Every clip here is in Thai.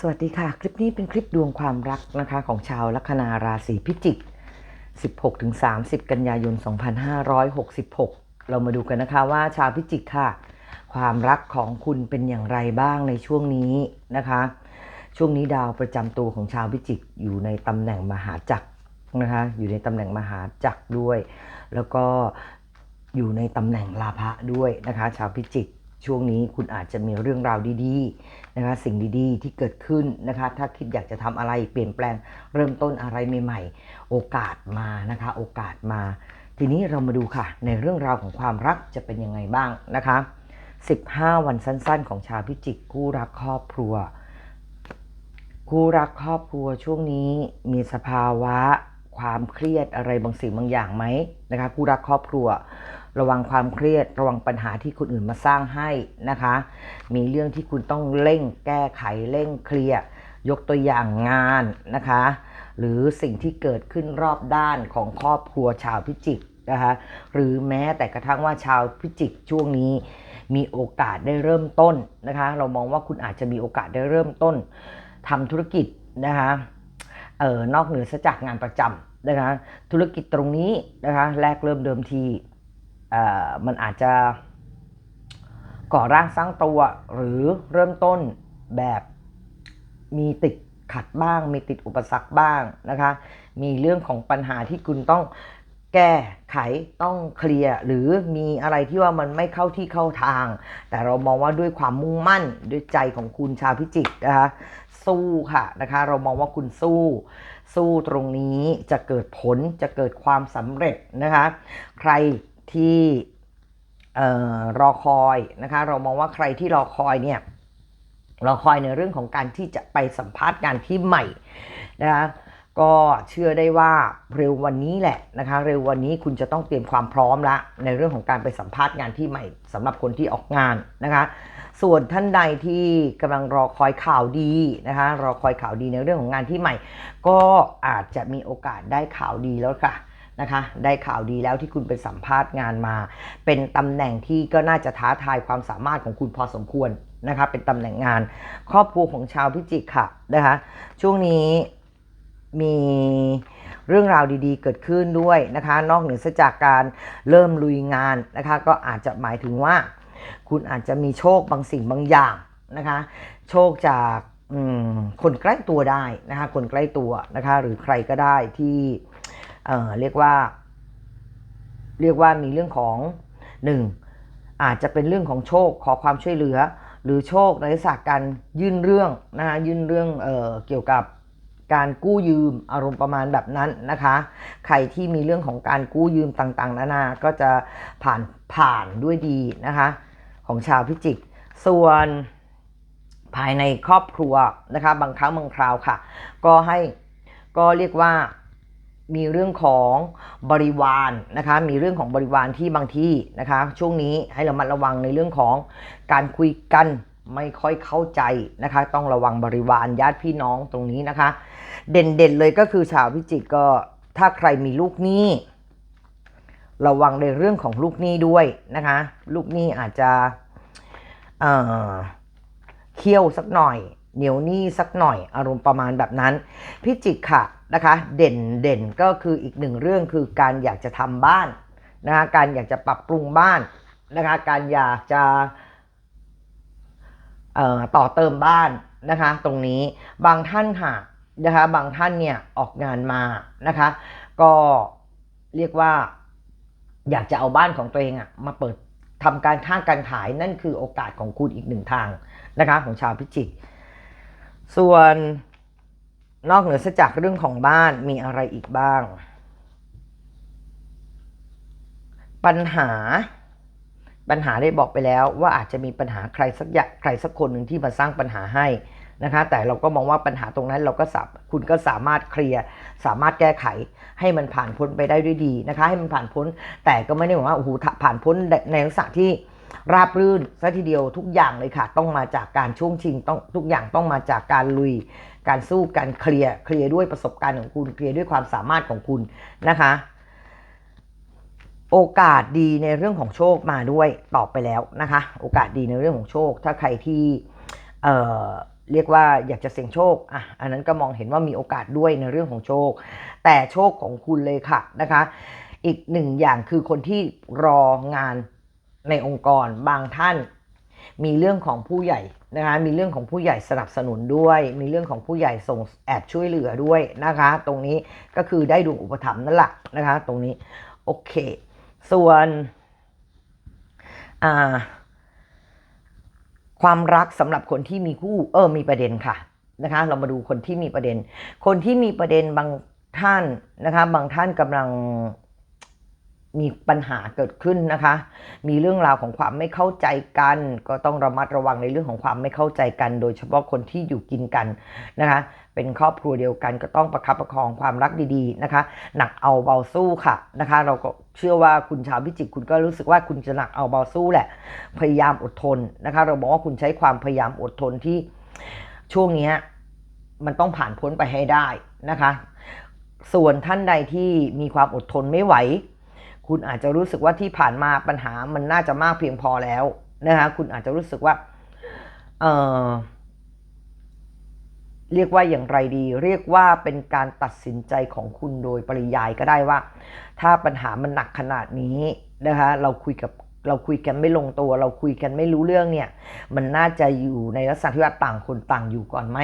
สวัสดีค่ะ คลิปนี้เป็นคลิปดวงความรักนะคะของชาวลัคนาราศีพิจิก 16-30 กันยายน 2566 เรามาดูกันนะคะว่าชาวพิจิกค่ะ ความรักของคุณเป็นอย่างไรบ้างในช่วงนี้นะคะ ช่วงนี้ดาวประจำตัวของชาวพิจิกอยู่ในตำแหน่งมหาจักรนะคะอยู่ในตำแหน่งมหาจักรด้วย แล้วก็อยู่ในตำแหน่งลาภะด้วยนะคะ ชาวพิจิก ช่วงนี้คุณอาจจะมีเรื่องราวดีๆนะคะสิ่งดีๆที่เกิดขึ้นนะคะถ้าคิดอยากจะทำอะไรเปลี่ยนแปลงเริ่มต้นอะไรใหม่ๆ โอกาสมานะคะโอกาสมา ทีนี้เรามาดูค่ะ ในเรื่องราวของความรักจะเป็นยังไงบ้างนะคะ 15 วันสั้น ๆ ของชาวพิจิกคู่รักครอบครัว คู่รักครอบครัวช่วงนี้มีสภาวะความเครียดอะไรบางสิ่งบางอย่างไหมนะคะคู่รักครอบครัว ระวังความเครียด ระวังปัญหาที่คนอื่นมาสร้างให้นะคะ มีเรื่องที่คุณต้องเร่งแก้ไขเร่งเคลียร์ยกตัวอย่างงานนะคะ หรือสิ่งที่เกิดขึ้นรอบด้านของครอบครัวชาวพิจิกนะคะหรือแม้แต่กระทั่งว่าชาวพิจิกช่วงนี้ มีโอกาสได้เริ่มต้นนะคะ เรามองว่าคุณอาจจะมีโอกาสได้เริ่มต้นทำธุรกิจนะคะเออนอกเหนือจากงานประจำนะคะธุรกิจตรงนี้นะคะแรกเริ่มเดิมที มันอาจจะก่อร่างสร้างตัวหรือเริ่มต้นแบบมีติดขัดบ้าง มีติดอุปสรรคบ้างนะคะ มีเรื่องของปัญหาที่คุณต้องแก้ไขต้องเคลียร์หรือมีอะไรที่ว่ามันไม่เข้าที่เข้าทาง แต่เรามองว่าด้วยความมุ่งมั่นด้วยใจของคุณชาวพิจิกนะคะสู้ค่ะนะคะ เรามองว่าคุณสู้ สู้ตรงนี้จะเกิดผลจะเกิดความสำเร็จนะคะ ใคร ที่รอคอยนะคะเรามองว่าใครที่รอคอยเนี่ยรอคอยในเรื่องของการที่จะไปสัมภาษณ์งานที่ใหม่นะคะก็เชื่อได้ว่าเร็ววันนี้แหละนะคะเร็ววันนี้คุณจะต้องเตรียมความพร้อมละในเรื่องของการไปสัมภาษณ์งานที่ใหม่สำหรับคนที่ออกงานนะคะ ส่วนท่านใดที่กำลังรอคอยข่าวดีนะคะรอคอยข่าวดีในเรื่องของงานที่ใหม่ ก็อาจจะมีโอกาสได้ข่าวดีแล้วค่ะ นะคะได้ข่าวดีแล้วที่คุณไปสัมภาษณ์งานมา เป็นตำแหน่งที่ก็น่าจะท้าทายความสามารถของคุณพอสมควรนะคะเป็นตำแหน่งงาน ครอบครัวของชาวพิจิกค่ะนะคะช่วงนี้มีเรื่องราวดีๆ เกิดขึ้นด้วยนะคะ นอกเหนือจากการเริ่มลุยงานนะคะ ก็อาจจะหมายถึงว่า คุณอาจจะมีโชคบางสิ่งบางอย่างนะคะ โชคจากคนใกล้ตัวได้นะคะ คนใกล้ตัวนะคะ หรือใครก็ได้ที่ เอ่อเรียกว่า เรียกว่ามีเรื่องของหนึ่งอาจจะเป็นเรื่องของโชคขอความช่วยเหลือ หรือโชคในลักษณะการยื่นเรื่องนะคะยื่นเรื่องเอ่อเกี่ยวกับการกู้ยืมอารมณ์ประมาณแบบนั้นนะคะ ใครที่มีเรื่องของการกู้ยืมต่างๆ นานา ก็จะผ่านผ่านด้วยดีนะคะ ของชาวพิจิก ส่วนภายในครอบครัวนะคะ บางครั้งบางคราวค่ะ ก็ให้ก็เรียกว่า มีเรื่องของบริวารนะคะ มีเรื่องของบริวารที่บางที่นะคะ ช่วงนี้ให้เรามัดระวังในเรื่องของการคุยกันไม่ค่อยเข้าใจนะคะ ต้องระวังบริวารญาติพี่น้องตรงนี้นะคะ เด่นๆเลยก็คือชาวพิจิกก็ถ้าใครมีลูกหนี้ระวังในเรื่องของลูกหนี้ด้วยนะคะ ลูกหนี้อาจจะเอ่อเคี่ยวสักหน่อย เหนียวหนี้สักหน่อยอารมณ์ประมาณแบบนั้น พิจิกค่ะนะคะ เด่นเด่นก็คืออีกหนึ่งเรื่องคือการอยากจะทำบ้านนะคะการอยากจะปรับปรุงบ้านนะคะการอยากจะเอ่อต่อเติมบ้านนะคะตรงนี้บางท่านค่ะนะคะบางท่านเนี่ยออกงานมานะคะก็เรียกว่าอยากจะเอาบ้านของตัวเองอะมาเปิดทำการค้าการขายนั่นคือโอกาสของคุณอีกหนึ่งทางนะคะของชาวพิจิก ส่วนนอกเหนือจากเรื่องของบ้านมีอะไรอีกบ้าง ปัญหาปัญหาได้บอกไปแล้วว่าอาจจะมีปัญหาใครสักอย่างใครสักคนหนึ่งที่มาสร้างปัญหาให้นะคะ แต่เราก็มองว่าปัญหาตรงนั้นเราก็สาคุณก็สามารถเคลียร์สามารถแก้ไขให้มันผ่านพ้นไปได้ด้วยดีนะคะ ให้มันผ่านพ้นแต่ก็ไม่ได้หมายว่าโอ้โหผ่านพ้นในลักษณะที่ ราบรื่นซะทีเดียวทุกอย่างเลยค่ะ ต้องมาจากการช่วงชิงต้องทุกอย่างต้องมาจากการลุย การสู้การเคลียร์เคลียร์ด้วยประสบการณ์ของคุณเคลียร์ด้วยความสามารถของคุณนะคะ โอกาสดีในเรื่องของโชคมาด้วยตอบไปแล้วนะคะ โอกาสดีในเรื่องของโชค ถ้าใครที่เอ่อเรียกว่าอยากจะเสี่ยงโชคอะอันนั้นก็มองเห็นว่ามีโอกาสด้วยในเรื่องของโชค แต่โชคของคุณเลยค่ะนะคะ อีกหนึ่งอย่างคือคนที่รองาน ในองค์กรบางท่าน มีเรื่องของผู้ใหญ่นะคะมีเรื่องของผู้ใหญ่สนับสนุนด้วย มีเรื่องของผู้ใหญ่ส่งแอบช่วยเหลือด้วยนะคะ ตรงนี้ก็คือได้ดวงอุปถัมภ์นั่นแหละนะคะ ตรงนี้โอเค ส่วนความรักสำหรับคนที่มีคู่เออมีประเด็นค่ะนะคะ เรามาดูคนที่มีประเด็น คนที่มีประเด็นบางท่านนะคะ บางท่านกำลัง มีปัญหาเกิดขึ้นนะคะ มีเรื่องราวของความไม่เข้าใจกัน ก็ต้องระมัดระวังในเรื่องของความไม่เข้าใจกัน โดยเฉพาะคนที่อยู่กินกันนะคะ เป็นครอบครัวเดียวกันก็ต้องประคับประคองความรักดีๆนะคะ หนักเอาเบาสู้ค่ะนะคะ เราก็เชื่อว่าคุณชาวพิจิกคุณก็รู้สึกว่าคุณจะหนักเอาเบาสู้แหละ พยายามอดทนนะคะ เราบอกว่าคุณใช้ความพยายามอดทนที่ช่วงนี้มันต้องผ่านพ้นไปให้ได้นะคะ ส่วนท่านใดที่มีความอดทนไม่ไหว คุณอาจจะรู้สึกว่าที่ผ่านมาปัญหามันน่าจะมากเพียงพอแล้วนะคะคุณอาจจะรู้สึกว่าเออเรียกว่าอย่างไรดี เรียกว่าเป็นการตัดสินใจของคุณโดยปริยายก็ได้ว่า ถ้าปัญหามันหนักขนาดนี้นะคะเราคุยกับเราคุยกันไม่ลงตัว เราคุยกันไม่รู้เรื่องเนี่ย มันน่าจะอยู่ในลักษณะที่ว่าต่างคนต่างอยู่ก่อนไหม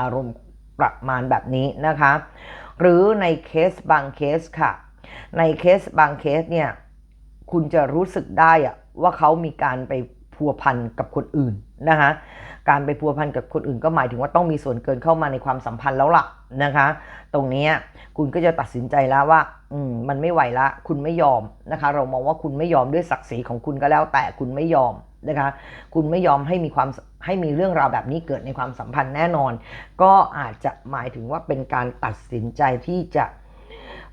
อารมณ์ประมาณแบบนี้นะคะ หรือในเคสบางเคสค่ะ ในเคสบางเคสเนี่ยคุณจะรู้สึกได้อะว่าเขามีการไปพัวพันกับคนอื่นนะคะการไปพัวพันกับคนอื่นก็หมายถึงว่าต้องมีส่วนเกินเข้ามาในความสัมพันธ์แล้วล่ะนะคะ ตรงนี้คุณก็จะตัดสินใจแล้วว่าอืมมันไม่ไหวละคุณไม่ยอมนะคะ เรามองว่าคุณไม่ยอมด้วยศักดิ์ศรีของคุณก็แล้วแต่คุณไม่ยอมนะคะ คุณไม่ยอมให้มีความให้มีเรื่องราวแบบนี้เกิดในความสัมพันธ์แน่นอน ก็อาจจะหมายถึงว่าเป็นการตัดสินใจที่จะ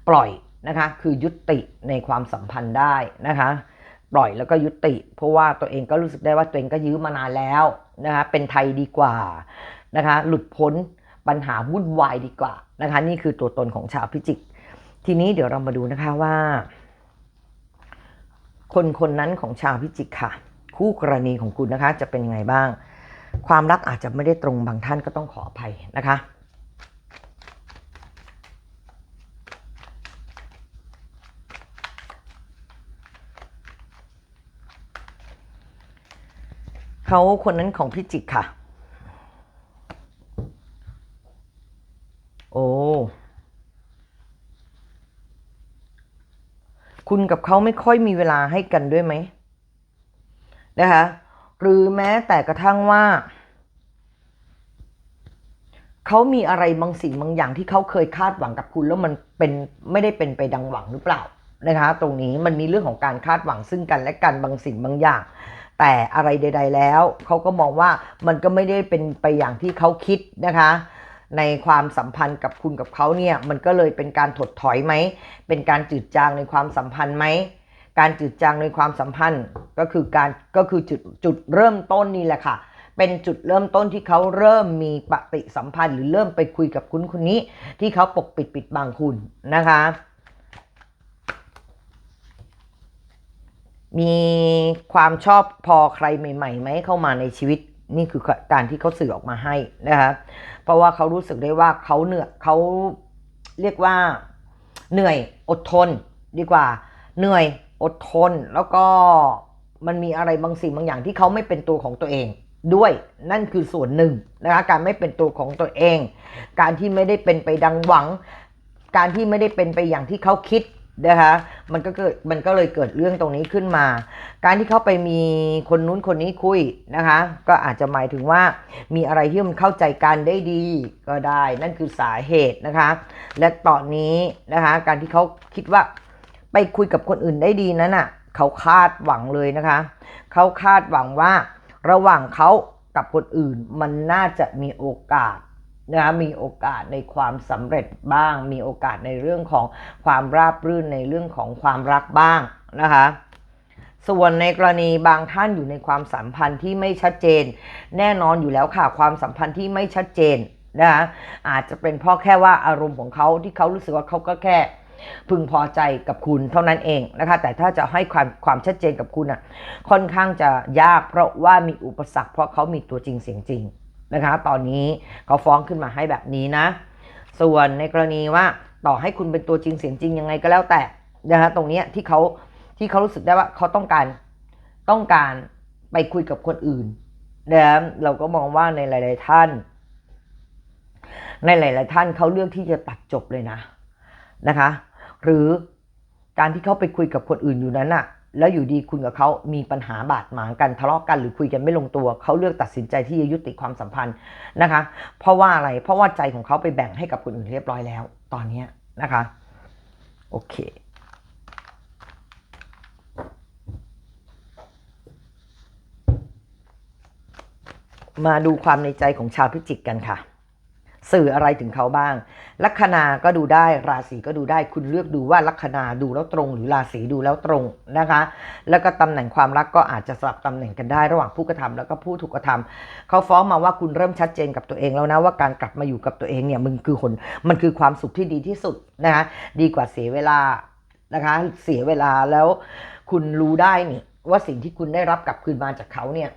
ปล่อย นะคะคือยุติในความสัมพันธ์ได้นะคะปล่อยแล้วก็ยุติ เพราะว่าตัวเองก็รู้สึกได้ว่าตัวเองก็ยื้อมานานแล้วนะคะเป็นไทยดีกว่านะคะหลุดพ้นปัญหาวุ่นวายดีกว่านะคะนี่คือตัวตนของชาวพิจิก ทีนี้เดี๋ยวเรามาดูนะคะว่า คนคนนั้นของชาวพิจิกค่ะ คู่กรณีของคุณนะคะจะเป็นยังไงบ้าง ความรักอาจจะไม่ได้ตรงบางท่านก็ต้องขออภัยนะคะ เขาคนนั้นของพิจิกค่ะ โอ้คุณกับเขาไม่ค่อยมีเวลาให้กันด้วยไหมนะคะหรือแม้แต่กระทั่งว่าเขามีอะไรบางสิ่งบางอย่างที่เขาเคยคาดหวังกับคุณแล้วมันเป็นไม่ได้เป็นไปดังหวังหรือเปล่านะคะ ตรงนี้มันมีเรื่องของการคาดหวังซึ่งกันและกันบางสิ่งบางอย่าง แต่อะไรใด ๆ แล้วเขาก็มองว่ามันก็ไม่ได้เป็นไปอย่างที่เขาคิดนะคะ ในความสัมพันธ์กับคุณกับเขาเนี่ยมันก็เลยเป็นการถดถอยไหม เป็นการจืดจางในความสัมพันธ์ไหมการจืดจางในความสัมพันธ์ก็คือการก็คือจุดจุดเริ่มต้นนี่แหละค่ะ เป็นจุดเริ่มต้นที่เขาเริ่มมีปฏิสัมพันธ์ หรือเริ่มไปคุยกับคุณคนนี้ ที่เขาปกปิดปิดบังคุณนะคะ มีความชอบพอใครใหม่ๆไหมเข้ามาในชีวิตนี่คือการที่เขาสื่อออกมาให้นะคะเพราะว่าเขารู้สึกได้ว่าเขาเหนื่อยเขาเรียกว่าเหนื่อยอดทนดีกว่า เหนื่อยอดทนแล้วก็มันมีอะไรบางสิ่งบางอย่างที่เขาไม่เป็นตัวของตัวเองด้วยนั่นคือส่วนหนึ่งนะคะการไม่เป็นตัวของตัวเอง การที่ไม่ได้เป็นไปดังหวัง การที่ไม่ได้เป็นไปอย่างที่เขาคิด นะคะ มันก็เกิดมันก็เลยเกิดเรื่องตรงนี้ขึ้นมา การที่เขาไปมีคนนู้นคนนี้คุยนะคะ ก็อาจจะหมายถึงว่ามีอะไรที่มันเข้าใจกันได้ดีก็ได้ นั่นคือสาเหตุนะคะ และตอนนี้นะคะ การที่เขาคิดว่าไปคุยกับคนอื่นได้ดีนั้นน่ะเขาคาดหวังเลยนะคะ เขาคาดหวังว่าระหว่างเขากับคนอื่นมันน่าจะมีโอกาส นะคะมีโอกาสในความสำเร็จบ้าง มีโอกาสในเรื่องของความราบรื่นในเรื่องของความรักบ้างนะคะส่วนในกรณีบางท่านอยู่ในความสัมพันธ์ที่ไม่ชัดเจน แน่นอนอยู่แล้วค่ะความสัมพันธ์ที่ไม่ชัดเจนนะคะอาจจะเป็นเพราะแค่ว่าอารมณ์ของเขาที่เขารู้สึกว่าเขาก็แค่พึงพอใจกับคุณเท่านั้นเองนะคะแต่ถ้าจะให้ความความชัดเจนกับคุณอะค่อนข้างจะยากเพราะว่ามีอุปสรรคเพราะเขามีตัวจริงเสียงจริง นะคะ ตอนนี้เขาฟ้องขึ้นมาให้แบบนี้นะ ส่วนในกรณีว่าต่อให้คุณเป็นตัวจริงเสียงจริงยังไงก็แล้วแต่นะคะตรงนี้ที่เขาที่เขารู้สึกได้ว่าเขาต้องการต้องการไปคุยกับคนอื่นนะเราก็มองว่าในหลาย ๆ ท่าน ในหลาย ๆ ท่านเขาเลือกที่จะตัดจบเลยนะนะคะ หรือการที่เขาไปคุยกับคนอื่นอยู่นั้นอะ แล้วอยู่ดีคุณกับเขามีปัญหาบาดหมางกันทะเลาะกันหรือคุยกันไม่ลงตัว เขาเลือกตัดสินใจที่จะยุติความสัมพันธ์นะคะ เพราะว่าอะไรเพราะว่าใจของเขาไปแบ่งให้กับคนอื่นเรียบร้อยแล้ว ตอนนี้นะคะโอเคมาดูความในใจของชาวพิจิกกันค่ะ สื่ออะไรถึงเขาบ้าง ลัคนาก็ดูได้ ราศีก็ดูได้ คุณเลือกดูว่าลัคนาดูแล้วตรง หรือราศีดูแล้วตรงนะคะ แล้วก็ตำแหน่งความรักก็อาจจะสลับตำแหน่งกันได้ระหว่างผู้กระทำแล้วก็ผู้ถูกกระทำเขาฟ้องมาว่าคุณเริ่มชัดเจนกับตัวเองแล้วนะว่าการกลับมาอยู่กับตัวเองเนี่ยมันคือคนมันคือความสุขที่ดีที่สุดนะคะดีกว่าเสียเวลานะคะเสียเวลาแล้วคุณรู้ได้นี่ว่าสิ่งที่คุณได้รับกลับคืนมาจากเขาเนี่ย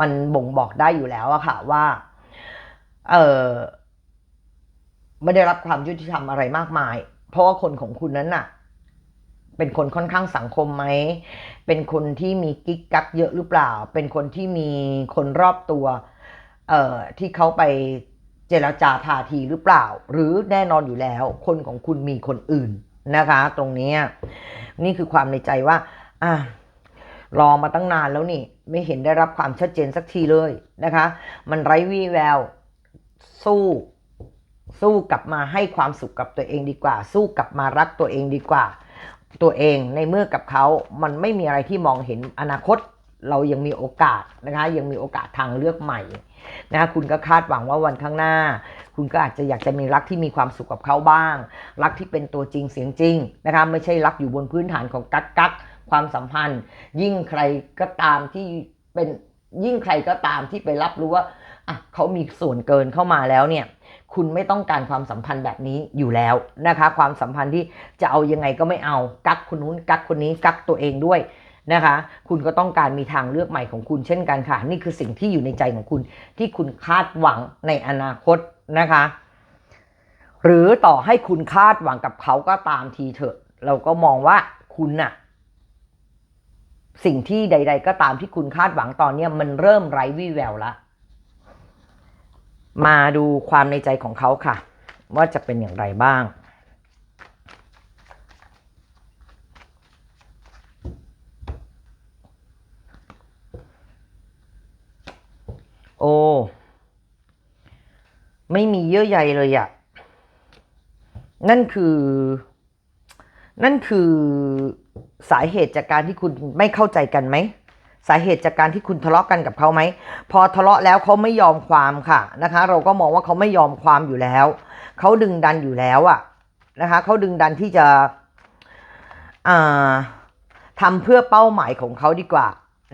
มันบ่งบอกได้อยู่แล้วอะค่ะว่า เออ ไม่ได้รับความยุติธรรมอะไรมากมาย เพราะว่าคนของคุณนั้นน่ะ เป็นคนค่อนข้างสังคมไหม เป็นคนที่มีกิ๊กกักเยอะหรือเปล่า เป็นคนที่มีคนรอบตัว เอ่อที่เขาไปเจรจาทาทีหรือเปล่า หรือแน่นอนอยู่แล้ว คนของคุณมีคนอื่นนะคะ ตรงนี้นี่คือความในใจว่าอะรอมาตั้งนานแล้วนี่ ไม่เห็นได้รับความชัดเจนสักทีเลยนะคะ มันไร้วี่แววสู้ สู้กลับมาให้ความสุขกับตัวเองดีกว่า สู้กลับมารักตัวเองดีกว่า ตัวเองในเมื่อกับเขา มันไม่มีอะไรที่มองเห็นอนาคต เรายังมีโอกาสนะคะ ยังมีโอกาสทางเลือกใหม่นะคะคุณก็คาดหวังว่าวันข้างหน้า คุณก็อาจจะอยากจะมีรักที่มีความสุขกับเขาบ้าง รักที่เป็นตัวจริงเสียงจริงนะคะไม่ใช่รักอยู่บนพื้นฐานของกักกักความสัมพันธ์ ยิ่งใครก็ตามที่เป็นยิ่งใครก็ตามที่ไปรับรู้ว่าอะเขามีส่วนเกินเข้ามาแล้วเนี่ย คุณไม่ต้องการความสัมพันธ์แบบนี้อยู่แล้วนะคะ ความสัมพันธ์ที่จะเอายังไงก็ไม่เอา กักคนนู้นกักคนนี้กักตัวเองด้วยนะคะ คุณก็ต้องการมีทางเลือกใหม่ของคุณเช่นกันค่ะ นี่คือสิ่งที่อยู่ในใจของคุณ ที่คุณคาดหวังในอนาคตนะคะ หรือต่อให้คุณคาดหวังกับเขาก็ตามทีเถอะ เราก็มองว่าคุณน่ะสิ่งที่ใด ๆ ก็ตามที่คุณคาดหวังตอนนี้มันเริ่มไร้วี่แววและ มาดูความในใจของเขาค่ะ ว่าจะเป็นอย่างไรบ้าง โอ้ไม่มีเยื่อใยเลยอะนั่นคือ นั่นคือสาเหตุจากการที่คุณไม่เข้าใจกันไหม สาเหตุจากการที่คุณทะเลาะกันกับเขาไหม พอทะเลาะแล้วเขาไม่ยอมความค่ะนะคะ เราก็มองว่าเขาไม่ยอมความอยู่แล้ว เขาดึงดันอยู่แล้วอะนะคะเขาดึงดันที่จะอ่าทำเพื่อเป้าหมายของเขาดีกว่า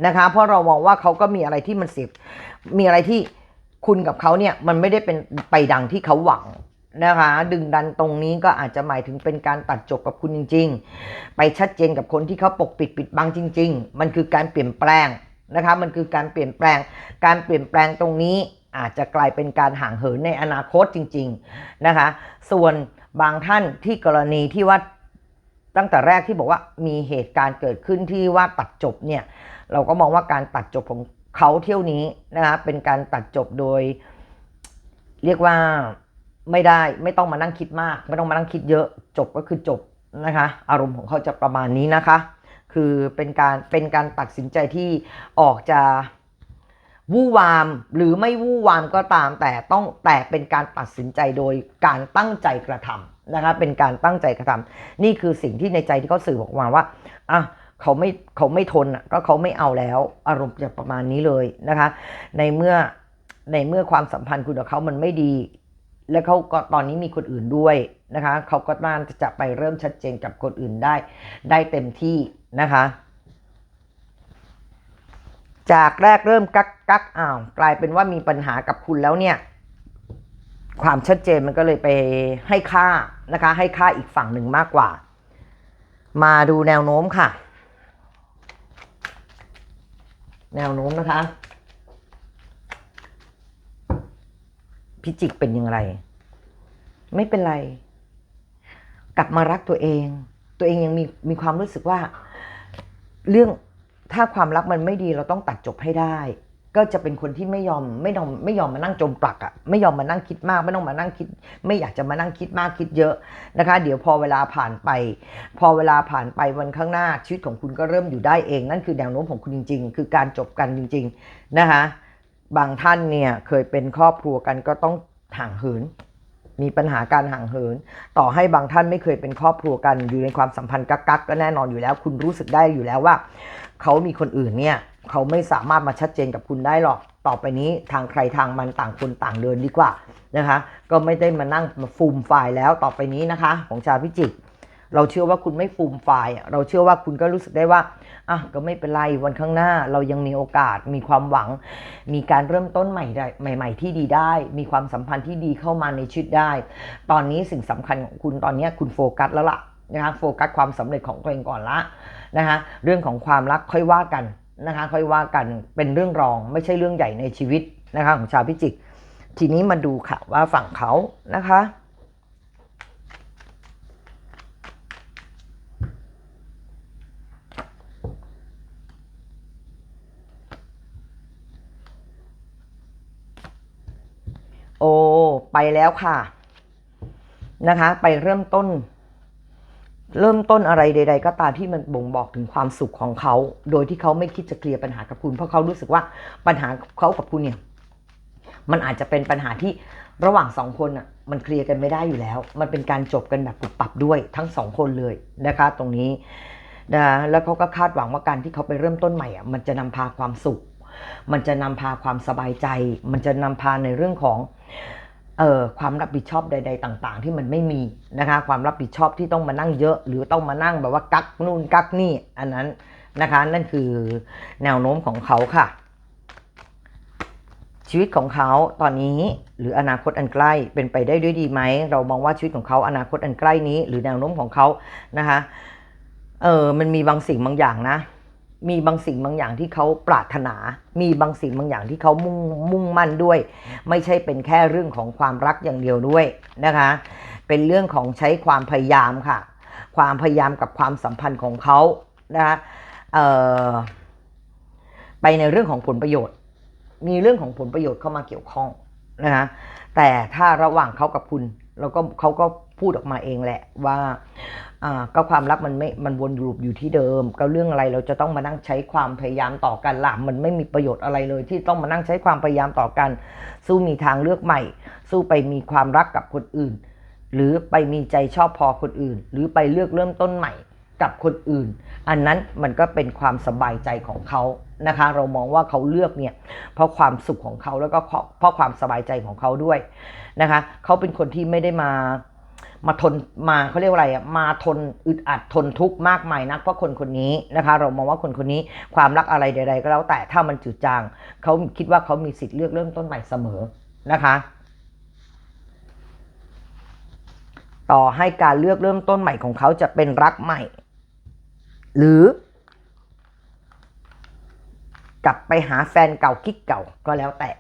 นะคะ เพราะเรามองว่าเขาก็มีอะไรที่มันเสียมีอะไรที่คุณกับเขาเนี่ยมันไม่ได้เป็นไปดังที่เขาหวัง นะคะดึงดันตรงนี้ก็อาจจะหมายถึงเป็นการตัดจบกับคุณจริง ๆ ไปชัดเจนกับคนที่เขาปกปิดปิดบังจริง ๆ มันคือการเปลี่ยนแปลงนะคะมันคือการเปลี่ยนแปลง การเปลี่ยนแปลงตรงนี้อาจจะกลายเป็นการห่างเหินในอนาคตจริง ๆนะคะ ส่วนบางท่านที่กรณีที่ว่าตั้งแต่แรกที่บอกว่ามีเหตุการณ์เกิดขึ้นที่ว่าตัดจบเนี่ยเราก็มองว่าการตัดจบของเขาเที่ยวนี้นะคะเป็นการตัดจบโดย เรียกว่า ไม่ได้ไม่ต้องมานั่งคิดมาก ไม่ต้องมานั่งคิดเยอะจบก็คือจบนะคะ อารมณ์ของเขาจะประมาณนี้นะคะ คือเป็นการเป็นการตัดสินใจที่ออกจะวู่วามหรือไม่วู่วามก็ตาม แต่ต้องแต่เป็นการตัดสินใจโดยการตั้งใจกระทำนะคะ เป็นการตั้งใจกระทำนี่คือสิ่งที่ในใจที่เขาสื่อออกมาว่าอะเขาไม่เขาไม่ทนอะก็เขาไม่เอาแล้ว อารมณ์จะประมาณนี้เลยนะคะ ในเมื่อในเมื่อความสัมพันธ์คุณกับเขามันไม่ดี และเขาก็ตอนนี้มีคนอื่นด้วยนะคะเขาก็น่าจะไปเริ่มชัดเจนกับคนอื่นได้ ได้เต็มที่นะคะ จากแรกเริ่มกักกักอ้าวกลายเป็นว่ามีปัญหากับคุณแล้วเนี่ย ความชัดเจนมันก็เลยไปให้ค่านะคะ ให้ค่าอีกฝั่งหนึ่งมากกว่า มาดูแนวโน้มค่ะ แนวโน้มนะคะ พิจิกเป็นอย่างไร ไม่เป็นไร กลับมารักตัวเอง ตัวเองยังมีมีความรู้สึกว่า เรื่องถ้าความรักมันไม่ดีเราต้องตัดจบให้ได้ ก็จะเป็นคนที่ไม่ยอมไม่ยอมไม่ยอมมานั่งจมปลักอะ่ะไม่ยอมมานั่งคิดมาก ไม่ต้องมานั่งคิด ไม่อยากจะมานั่งคิดมากคิดเยอะนะคะ เดี๋ยวพอเวลาผ่านไป พอเวลาผ่านไปวันข้างหน้าชีวิตของคุณก็เริ่มอยู่ได้เอง นั่นคือแนวโน้มของคุณจริง ๆ คือการจบกันจริง ๆ นะคะ บางท่านเนี่ยเคยเป็นครอบครัวกันก็ต้องห่างเหิน มีปัญหาการห่างเหิน ต่อให้บางท่านไม่เคยเป็นครอบครัวกันอยู่ในความสัมพันธ์กักกักๆก็แน่นอนอยู่แล้ว คุณรู้สึกได้อยู่แล้วว่า เขามีคนอื่นเนี่ยเขาไม่สามารถมาชัดเจนกับคุณได้หรอก ต่อไปนี้ทางใครทางมันต่างคนต่างเดินดีกว่านะคะ ก็ไม่ได้มานั่งมาฟูมไฟล์แล้วต่อไปนี้นะคะ ของชาวพิจิก เราเชื่อว่าคุณไม่ฟูมไฟล์อะเราเชื่อว่าคุณก็รู้สึกได้ว่า อะก็ไม่เป็นไรวันข้างหน้าเรายังมีโอกาสมีความหวัง มีการเริ่มต้นใหม่ได้ใหม่ ๆ ที่ดีได้ มีความสัมพันธ์ที่ดีเข้ามาในชีวิตได้ ตอนนี้สิ่งสำคัญของคุณตอนนี้คุณโฟกัสแล้วล่ะนะคะโฟกัสความสำเร็จของตัวเองก่อนละนะคะเรื่องของความรักค่อยว่ากันนะคะค่อยว่ากันเป็นเรื่องรองไม่ใช่เรื่องใหญ่ในชีวิตนะคะของชาวพิจิก ทีนี้มาดูค่ะว่าฝั่งเขานะคะ โอ้ไปแล้วค่ะ นะคะ ไปเริ่มต้น เริ่มต้นอะไรใด ๆ ก็ตามที่มันบ่งบอกถึงความสุขของเขา โดยที่เขาไม่คิดจะเคลียร์ปัญหากับคุณ เพราะเขารู้สึกว่าปัญหาเขากับคุณเนี่ย มันอาจจะเป็นปัญหาที่ระหว่างสองคนอะ มันเคลียร์กันไม่ได้อยู่แล้ว มันเป็นการจบกันแบบปุบปับด้วยทั้งสองคนเลยนะคะ ตรงนี้นะแล้วเขาก็คาดหวังว่าการที่เขาไปเริ่มต้นใหม่อะมันจะนำพาความสุข มันจะนำพาความสบายใจ มันจะนำพาในเรื่องของเอ่อความรับผิดชอบใด ๆ ต่าง ๆ ที่มันไม่มีนะคะความรับผิดชอบที่ต้องมานั่งเยอะ หรือต้องมานั่งแบบว่ากักนู่นกักนี่ อันนั้นนะคะนั่นคือแนวโน้มของเขาค่ะ ชีวิตของเขาตอนนี้หรืออนาคตอันใกล้เป็นไปได้ด้วยดีไหมเรามองว่าชีวิตของเขาอนาคตอันใกล้นี้ หรือแนวโน้มของเขานะคะเออมันมีบางสิ่งบางอย่างนะ มีบางสิ่งบางอย่างที่เขาปรารถนา มีบางสิ่งบางอย่างที่เขามุ่งมุ่งมั่นด้วย ไม่ใช่เป็นแค่เรื่องของความรักอย่างเดียวด้วยนะคะ เป็นเรื่องของใช้ความพยายามค่ะ ความพยายามกับความสัมพันธ์ของเขานะคะเอ่อไปในเรื่องของผลประโยชน์ มีเรื่องของผลประโยชน์เข้ามาเกี่ยวข้องนะคะแต่ถ้าระหว่างเขากับคุณเราก็เขาก็ พูดออกมาเองแหละว่าก็ความรักมันไม่มันวนลูปอยู่ที่เดิม ก็เรื่องอะไรเราจะต้องมานั่งใช้ความพยายามต่อกันล่ะมันไม่มีประโยชน์อะไรเลย ที่ต้องมานั่งใช้ความพยายามต่อกัน สู้มีทางเลือกใหม่ สู้ไปมีความรักกับคนอื่น หรือไปมีใจชอบพอคนอื่น หรือไปเลือกเริ่มต้นใหม่กับคนอื่น อันนั้นมันก็เป็นความสบายใจของเขานะคะ เรามองว่าเขาเลือกเนี่ยเพราะความสุขของเขาแล้วก็เพราะความสบายใจของเขาด้วยนะคะ เขาเป็นคนที่ไม่ได้มา มาทนมาเขาเรียกว่าอะไรอะมาทนอึดอัดทนทุกข์มากมายนักเพราะคนคนนี้นะคะ เรามองว่าคนคนนี้ความรักอะไรใด ๆ ก็แล้วแต่ถ้ามันจืดจางเขาคิดว่าเขามีสิทธิ์เลือกเริ่มต้นใหม่เสมอนะคะ ต่อให้การเลือกเริ่มต้นใหม่ของเขาจะเป็นรักใหม่ หรือกลับไปหาแฟนเก่ากิ๊กเก่าก็แล้วแต่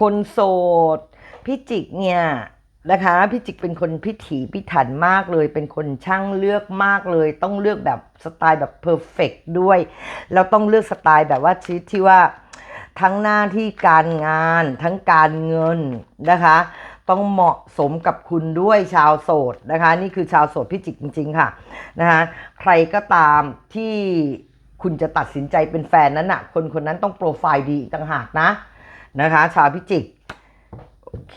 คนโสดพี่จิกเนี่ยนะคะพี่จิกเป็นคนพิถีพิถันมากเลย เป็นคนช่างเลือกมากเลย ต้องเลือกแบบสไตล์แบบเพอร์เฟกด้วย แล้วต้องเลือกสไตล์แบบว่าชีวิตที่ว่าทั้งหน้าที่การงาน ทั้งการเงินนะคะ ต้องเหมาะสมกับคุณด้วยชาวโสดนะคะ นี่คือชาวโสดพิจิกจริง ๆ ค่ะนะคะใครก็ตามที่คุณจะตัดสินใจเป็นแฟนนั้นน่ะคนคนนั้นต้องโปรไฟล์ดีต่างหากนะ นะคะ ชาวพิจิกโอเค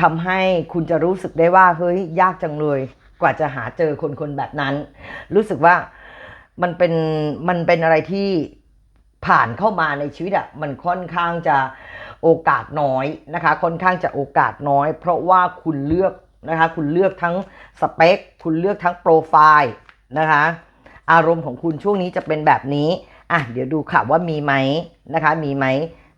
ทำให้คุณจะรู้สึกได้ว่าเฮ้ยยากจังเลยกว่าจะหาเจอคนคนแบบนั้น รู้สึกว่ามันเป็นมันเป็นอะไรที่ผ่านเข้ามาในชีวิตอะมันค่อนข้างจะโอกาสน้อยนะคะ ค่อนข้างจะโอกาสน้อย เพราะว่าคุณเลือกนะคะ คุณเลือกทั้งสเปค คุณเลือกทั้งโปรไฟล์นะคะ อารมณ์ของคุณช่วงนี้จะเป็นแบบนี้อะเดี๋ยวดูค่ะว่ามีไหมนะคะ มีไหม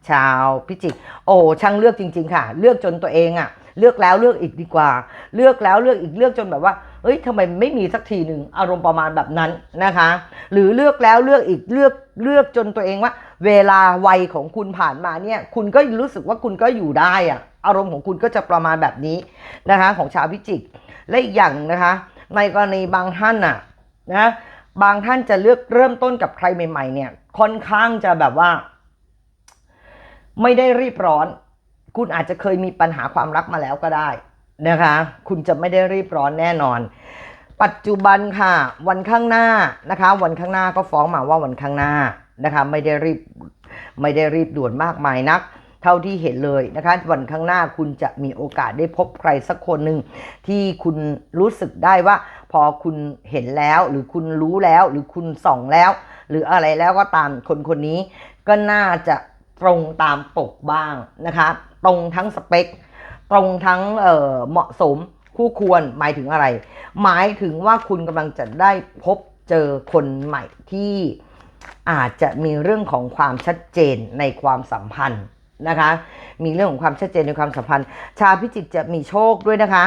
ชาวพิจิก โอ้ช่างเลือกจริง ๆ ค่ะ เลือกจนตัวเองอะ่ะเลือกแล้วเลือกอีกดีกว่า เลือกแล้วเลือกอีกเลือกจนแบบว่าเอ้ยทำไมไม่มีสักทีหนึ่งอารมณ์ประมาณแบบนั้นนะคะ หรือเลือกแล้วเลือกอีกเลือกเลือกจนตัวเองว่า เวลาวัยของคุณผ่านมาเนี่ย คุณก็รู้สึกว่าคุณก็อยู่ได้อะอารมณ์ของคุณก็จะประมาณแบบนี้นะคะ ของชาวพิจิก และอีกอย่างนะคะ ในกรณีบางท่านน่ะนะบางท่านจะเลือกเริ่มต้นกับใครใหม่ ๆ เนี่ยค่อนข้างจะแบบว่า ไม่ได้รีบร้อน คุณอาจจะเคยมีปัญหาความรักมาแล้วก็ได้นะคะ คุณจะไม่ได้รีบร้อนแน่นอน ปัจจุบันค่ะ วันข้างหน้านะคะ วันข้างหน้าก็ฟ้องมาว่าวันข้างหน้านะคะ ไม่ได้รีบไม่ได้รีบด่วนมากมายนัก เท่าที่เห็นเลยนะคะ วันข้างหน้าคุณจะมีโอกาสได้พบใครสักคนหนึ่งที่คุณรู้สึกได้ว่า พอคุณเห็นแล้วหรือคุณรู้แล้วหรือคุณส่องแล้ว หรืออะไรแล้วก็ตามคนคนนี้ก็น่าจะ ตรงตามปกบ้างนะคะ ตรงทั้งสเปค ตรงทั้งเเหมาะสมคู่ควรหมายถึงอะไร หมายถึงว่าคุณกำลังจะได้พบเจอคนใหม่ที่อาจจะมีเรื่องของความชัดเจนในความสัมพันธ์นะคะ มีเรื่องของความชัดเจนในความสัมพันธ์ ชาวพิจิกจะมีโชคด้วยนะคะ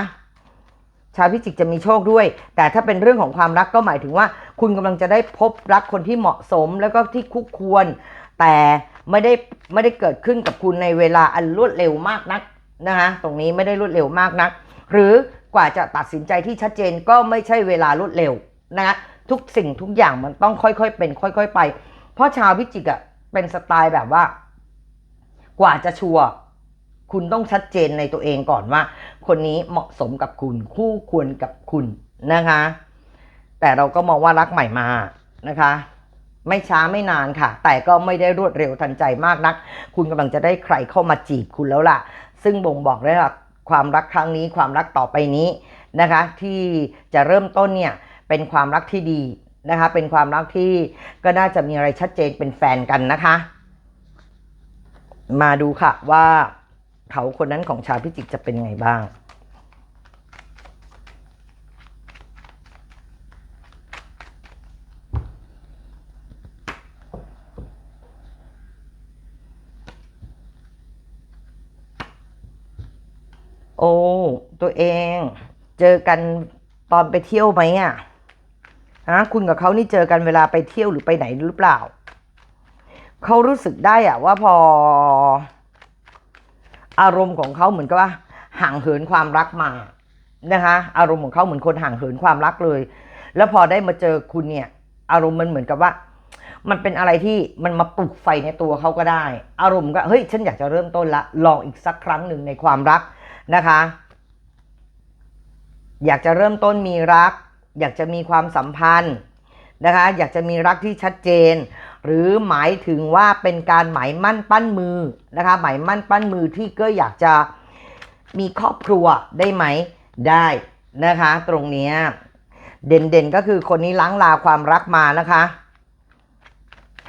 ชาวพิจิกจะมีโชคด้วย แต่ถ้าเป็นเรื่องของความรักก็หมายถึงว่า คุณกำลังจะได้พบรักคนที่เหมาะสมแล้วก็ที่คู่ควร แต่ ไม่ได้ไม่ได้เกิดขึ้นกับคุณในเวลาอันรวดเร็วมากนักนะคะตรงนี้ไม่ได้รวดเร็วมากนัก หรือกว่าจะตัดสินใจที่ชัดเจนก็ไม่ใช่เวลารวดเร็วนะคะทุกสิ่งทุกอย่างมันต้องค่อยๆเป็น ค่อย ๆ ไป เพราะชาวพิจิกอะเป็นสไตล์แบบว่า กว่าจะชัวร์คุณต้องชัดเจนในตัวเองก่อนว่า คนนี้เหมาะสมกับคุณ คู่ควรกับคุณนะคะ แต่เราก็มองว่ารักใหม่มานะคะ ไม่ช้าไม่นานค่ะ แต่ก็ไม่ได้รวดเร็วทันใจมากนัก คุณกำลังจะได้ใครเข้ามาจีบคุณแล้วล่ะ ซึ่งบ่งบอกได้ว่าความรักครั้งนี้ความรักต่อไปนี้นะคะ ที่จะเริ่มต้นเนี่ยเป็นความรักที่ดีนะคะ เป็นความรักที่ก็น่าจะมีอะไรชัดเจนเป็นแฟนกันนะคะ มาดูค่ะว่าเขาคนนั้นของชาวพิจิกจะเป็นไงบ้าง ตัวเอง เจอกันตอนไปเที่ยวไหมอะฮะคุณกับเขานี่เจอกันเวลาไปเที่ยวหรือไปไหนหรือเปล่า เขารู้สึกได้อะว่าพอ อารมณ์ของเขาเหมือนกับว่า ห่างเหินความรักมานะคะ อารมณ์ของเขาเหมือนคนห่างเหินความรักเลย แล้วพอได้มาเจอคุณเนี่ย อารมณ์มันเหมือนกับว่า มันเป็นอะไรที่มันมาปลุกไฟในตัวเขาก็ได้ อารมณ์ก็เฮ้ยฉันอยากจะเริ่มต้นละ ลองอีกสักครั้งหนึ่งในความรัก นะคะ อยากจะเริ่มต้นมีรัก อยากจะมีความสัมพันธ์นะคะ อยากจะมีรักที่ชัดเจน หรือหมายถึงว่าเป็นการหมายมั่นปั้นมือนะคะหมายมั่นปั้นมือที่ก็อยากจะมีครอบครัวได้ไหมได้นะคะ ตรงนี้เด่นๆก็คือคนนี้ล้างลาความรักมานะคะ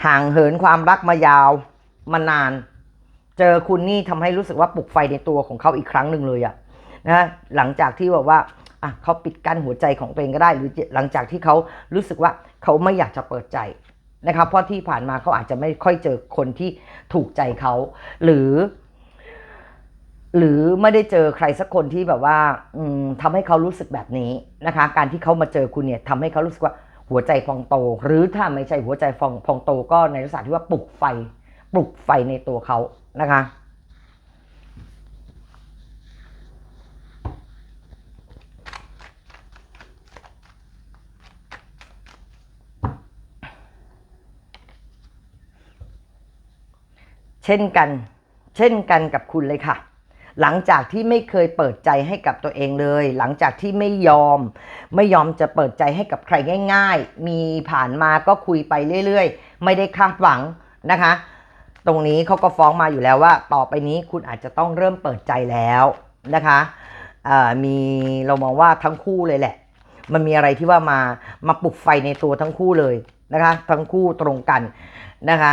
ห่างเหินความรักมายาวมานาน เจอคุณนี่ทำให้รู้สึกว่าปลุกไฟในตัวของเขาอีกครั้งหนึ่งเลยอะนะหลังจากที่บอกว่าอะเขาปิดกั้นหัวใจของตัวเองก็ได้ หรือหลังจากที่เขารู้สึกว่าเขาไม่อยากจะเปิดใจนะครับเพราะที่ผ่านมาเขาอาจจะไม่ค่อยเจอคนที่ถูกใจเขา หรือ หรือไม่ได้เจอใครสักคนที่แบบว่าอืมทำให้เขารู้สึกแบบนี้นะคะ การที่เขามาเจอคุณเนี่ยทำให้เขารู้สึกว่าหัวใจพองโต หรือถ้าไม่ใช่หัวใจพองพองโตก็ในลักษณะที่ว่าปลุกไฟ ปลุกไฟในตัวเขา นะคะ เช่นกัน เช่นกันกับคุณเลยค่ะหลังจากที่ไม่เคยเปิดใจให้กับตัวเองเลย หลังจากที่ไม่ยอม ไม่ยอมจะเปิดใจให้กับใครง่าย ๆ มีผ่านมาก็คุยไปเรื่อย ๆ ไม่ได้คาดหวังนะคะ ตรงนี้เขาก็ฟ้องมาอยู่แล้วว่า ต่อไปนี้คุณอาจจะต้องเริ่มเปิดใจแล้วนะคะมีเรามองว่าทั้งคู่เลยแหละ มันมีอะไรที่ว่ามามาปลุกไฟในตัวทั้งคู่เลยนะคะ ทั้งคู่ตรงกันนะคะ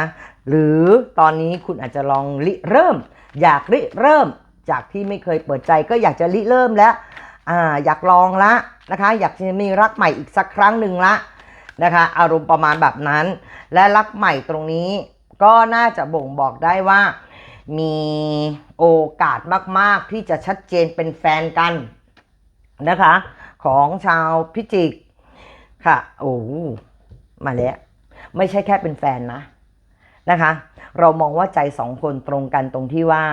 หรือตอนนี้คุณอาจจะลองริเริ่ม อยากริเริ่มจากที่ไม่เคยเปิดใจก็อยากจะริเริ่มแล้วออยากลองละนะคะ อยากจะมีรักใหม่อีกสักครั้งหนึ่งละนะคะ อารมณ์ประมาณแบบนั้น และรักใหม่ตรงนี้ ก็น่าจะบ่งบอกได้ว่า มีโอกาสมาก ๆ ที่จะชัดเจนเป็นแฟนกันนะคะ ของชาวพิจิกค่ะ โอ้มาแล้ว ไม่ใช่แค่เป็นแฟนนะนะคะ เรามองว่าใจสองคนตรงกันตรงที่ว่า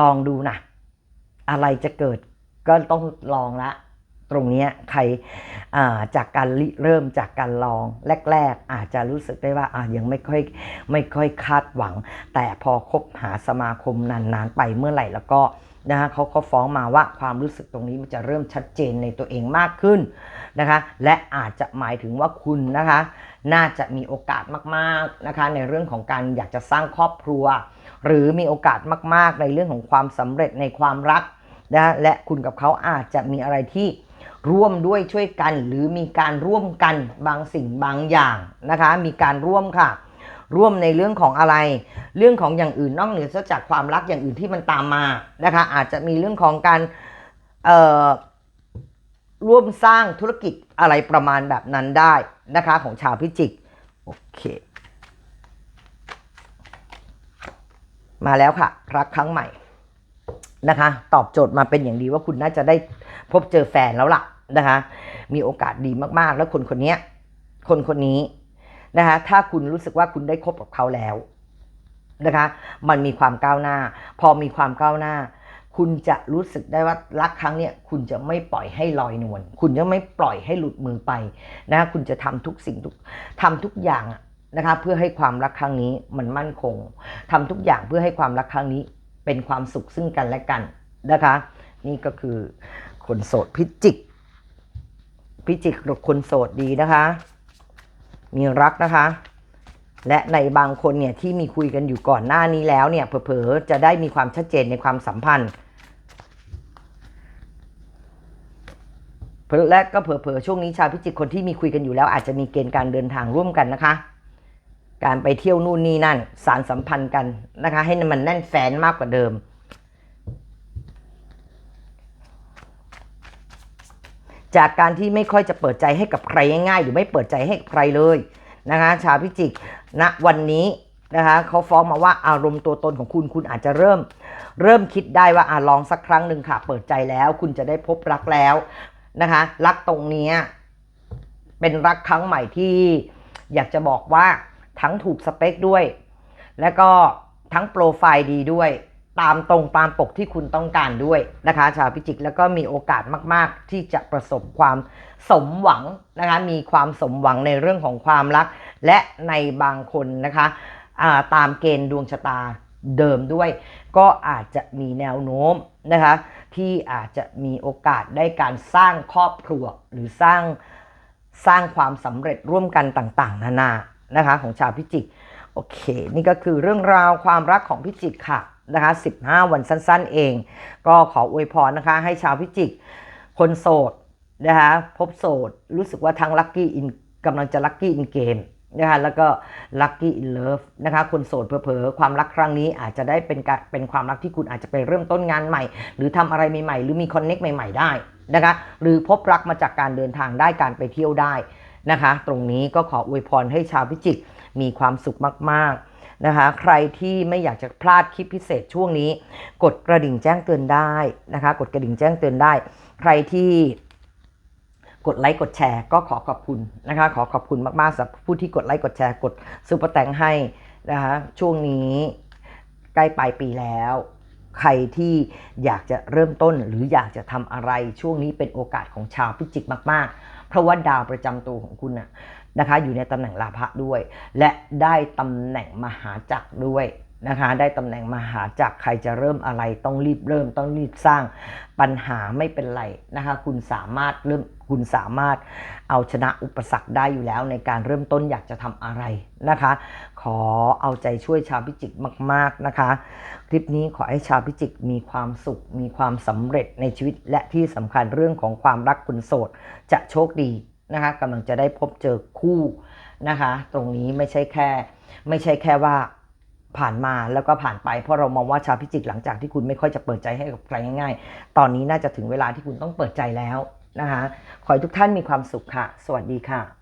ลองดูนะอะไรจะเกิดก็ต้องลองละ ตรงนี้ใคราจากการเริ่มจากการลองแรก ๆ อาจจะรู้สึกได้ว่าอายังไม่ค่อยไม่ค่อยคาดหวัง แต่พอคบหาสมาคมนานๆ ไปเมื่อไหร่แล้วก็นะคะเขาเขาฟ้องมาว่าความรู้สึกตรงนี้มันจะเริ่มชัดเจนในตัวเองมากขึ้นนะคะ และอาจจะหมายถึงว่าคุณนะคะ น่าจะมีโอกาสมากๆนะคะ ในเรื่องของการอยากจะสร้างครอบครัว หรือมีโอกาสมาก ๆ ในเรื่องของความสำเร็จในความรักนะและคุณกับเขาอาจจะมีอะไรที่ ร่วมด้วยช่วยกันหรือมีการร่วมกันบางสิ่งบางอย่างนะคะ มีการร่วมค่ะ ร่วมในเรื่องของอะไร เรื่องของอย่างอื่นนอกเหนือจากความรักอย่างอื่นที่มันตามมานะคะ อาจจะมีเรื่องของการร่วมสร้างธุรกิจอะไรประมาณแบบนั้นได้นะคะของชาวพิจิกโอเค มาแล้วค่ะ รักครั้งใหม่นะคะ ตอบโจทย์มาเป็นอย่างดีว่าคุณน่าจะได้พบเจอแฟนแล้วล่ะ นะคะ มีโอกาสดีมากๆ แล้วคนคนนี้คนคนนี้นะคะ ถ้าคุณรู้สึกว่าคุณได้คบกับเขาแล้วนะคะ มันมีความก้าวหน้า พอมีความก้าวหน้า คุณจะรู้สึกได้ว่ารักครั้งเนี้ยคุณจะไม่ปล่อยให้ลอยนวล คุณจะไม่ปล่อยให้หลุดมือไปนะคะคุณจะทำทุกสิ่งทุกทำทุกอย่างนะคะเพื่อให้ความรักครั้งนี้มันมั่นคงทำทุกอย่างเพื่อให้ความรักครั้งนี้เป็นความสุขซึ่งกันและกันนะคะ นี่ก็คือคนโสดพิจิก พิจิกคนโสดดีนะคะ มีรักนะคะ และในบางคนเนี่ยที่มีคุยกันอยู่ก่อนหน้านี้แล้วเนี่ยเผลอๆจะได้มีความชัดเจนในความสัมพันธ์และก็เผลอๆช่วงนี้ชาวพิจิกคนที่มีคุยกันอยู่แล้วอาจจะมีเกณฑ์การเดินทางร่วมกันนะคะ การไปเที่ยวนู่นนี่นั่น สารสัมพันธ์กันนะคะ ให้มันแน่นแฟนมากกว่าเดิม จากการที่ไม่ค่อยจะเปิดใจให้กับใครง่ายๆ หรือไม่เปิดใจให้กับใครเลยนะคะชาวพิจิกณวันนี้นะคะเขาฟ้องมาว่าอารมณ์ตัวตนของคุณคุณอาจจะเริ่ม เริ่มคิดได้ว่าอะลองสักครั้งหนึ่งค่ะ เปิดใจแล้ว คุณจะได้พบรักแล้วนะคะ รักตรงเนี้ยเป็นรักครั้งใหม่ที่อยากจะบอกว่าทั้งถูกสเปคด้วย และก็ทั้งโปรไฟล์ดีด้วย ตามตรงตามปกที่คุณต้องการด้วยนะคะ ชาวพิจิกแล้วก็มีโอกาสมาก ๆ ที่จะประสบความสมหวังนะคะมีความสมหวังในเรื่องของความรัก และในบางคนนะคะาตามเกณฑ์ดวงชะตาเดิมด้วย ก็อาจจะมีแนวโน้มนะคะที่อาจจะมีโอกาสได้การสร้างครอบครัวหรือสร้างสร้างความสำเร็จร่วมกันต่างๆ นานานะคะของชาวพิจิกโอเค นี่ก็คือเรื่องราวความรักของพิจิกค่ะ นะคะ 15 วันสั้นๆเอง ก็ขออวยพรนะคะ ให้ชาวพิจิก คนโสดนะคะพบโสด รู้สึกว่าทั้งลัคกี้อินกำลังจะลัคกี้อินเกมนะคะแล้วก็ลัคกี้อินเลิฟนะคะคนโสดเผลอๆความรักครั้งนี้อาจจะได้เป็นการเป็นความรักที่คุณอาจจะไปเริ่มต้นงานใหม่ หรือทำอะไรใหม่ๆหรือมีคอนเน็กใหม่ ๆ ได้นะคะหรือพบรักมาจากการเดินทางได้การไปเที่ยวได้นะคะ ตรงนี้ก็ขออวยพรให้ชาวพิจิกมีความสุขมากๆ นะคะใครที่ไม่อยากจะพลาดคลิปพิเศษช่วงนี้ กดกระดิ่งแจ้งเตือนได้นะคะ กดกระดิ่งแจ้งเตือนได้ ใครที่กดไลค์กดแชร์ก็ขอขอบคุณนะคะขอขอบคุณมากๆสำหรับผู้ที่กดไลค์กดแชร์กดซุปเปอร์แตงให้นะคะช่วงนี้ใกล้ปลายปีแล้ว ใครที่อยากจะเริ่มต้นหรืออยากจะทำอะไรช่วงนี้เป็นโอกาสของชาวพิจิกมาก ๆ เพราะว่าดาวประจำตัวของคุณน่ะ นะคะอยู่ในตำแหน่งลาภะด้วย และได้ตำแหน่งมหาจักรด้วยนะคะได้ตำแหน่งมหาจักรใครจะเริ่มอะไรต้องรีบเริ่มต้องรีบสร้างปัญหาไม่เป็นไรนะคะคุณสามารถเริ่มคุณสามารถเอาชนะอุปสรรคได้อยู่แล้วในการเริ่มต้นอยากจะทำอะไรนะคะ ขอเอาใจช่วยชาวพิจิกมาก ๆนะคะ คลิปนี้ขอให้ชาวพิจิกมีความสุข มีความสำเร็จในชีวิตและที่สำคัญเรื่องของความรักคุณโสด จะโชคดี นะคะกำลังจะได้พบเจอคู่นะคะ ตรงนี้ไม่ใช่แค่ ไม่ใช่แค่ว่าผ่านมาแล้วก็ผ่านไปเพราะเรามองว่าชาวพิจิกหลังจากที่คุณไม่ค่อยจะเปิดใจให้กับใครง่ายๆ ตอนนี้น่าจะถึงเวลาที่คุณต้องเปิดใจแล้วนะคะ ขอให้ทุกท่านมีความสุขค่ะ สวัสดีค่ะ